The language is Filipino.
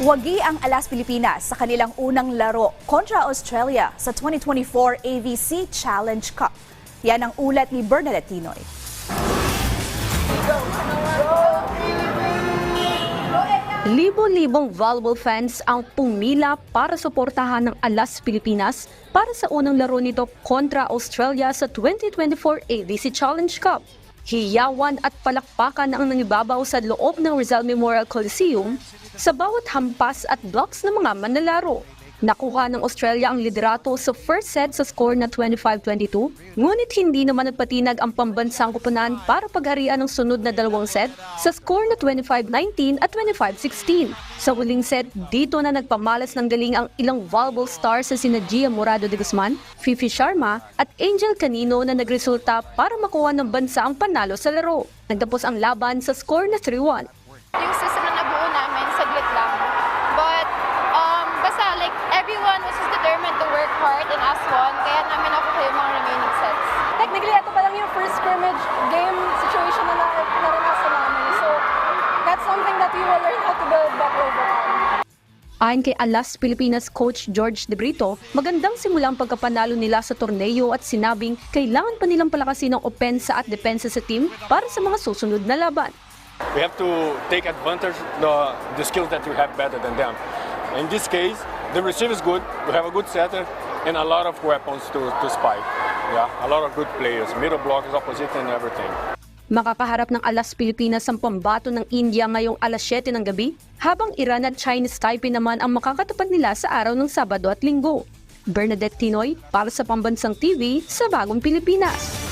Wagi ang Alas Pilipinas sa kanilang unang laro kontra Australia sa 2024 AVC Challenge Cup. Yan ang ulat ni Bernadette Tinoy. Libo-libong volleyball fans ang pumila para suportahan ng Alas Pilipinas para sa unang laro nito kontra Australia sa 2024 AVC Challenge Cup. Hiyawan at palakpakan ang nangibabaw sa loob ng Rizal Memorial Coliseum sa bawat hampas at blocks ng mga manlalaro. Nakuha ng Australia ang liderato sa first set sa score na 25-22, ngunit hindi naman nagpatinag ang pambansang kupunan para pagharian ng sunod na dalawang set sa score na 25-19 at 25-16. Sa huling set, dito na nagpamalas ng galing ang ilang volleyball stars sa sina Gia Morado de Guzman, Fifi Sharma at Angel Canino na nagresulta para makuha ng bansa ang panalo sa laro. Nagtapos ang laban sa score na 3-1. Ayon kay Alas Pilipinas coach George De Brito, magandang simula ang pagkapanalo nila sa torneo at sinabing kailangan pa nilang palakasin ang opensa at depensa sa team para sa mga susunod na laban. We have to take advantage the the skills that we have better than them. In this case, the receiver is good. We have a good setter and a lot of weapons to to spike. Yeah, a lot of good players, middle blockers, opposite, and everything. Makakaharap ng Alas Pilipinas ang pambato ng India ngayong alas 7 ng gabi, habang Iran at Chinese Taipei naman ang makakatapat nila sa araw ng Sabado at Linggo. Bernadette Tinoy para sa Pambansang TV sa Bagong Pilipinas.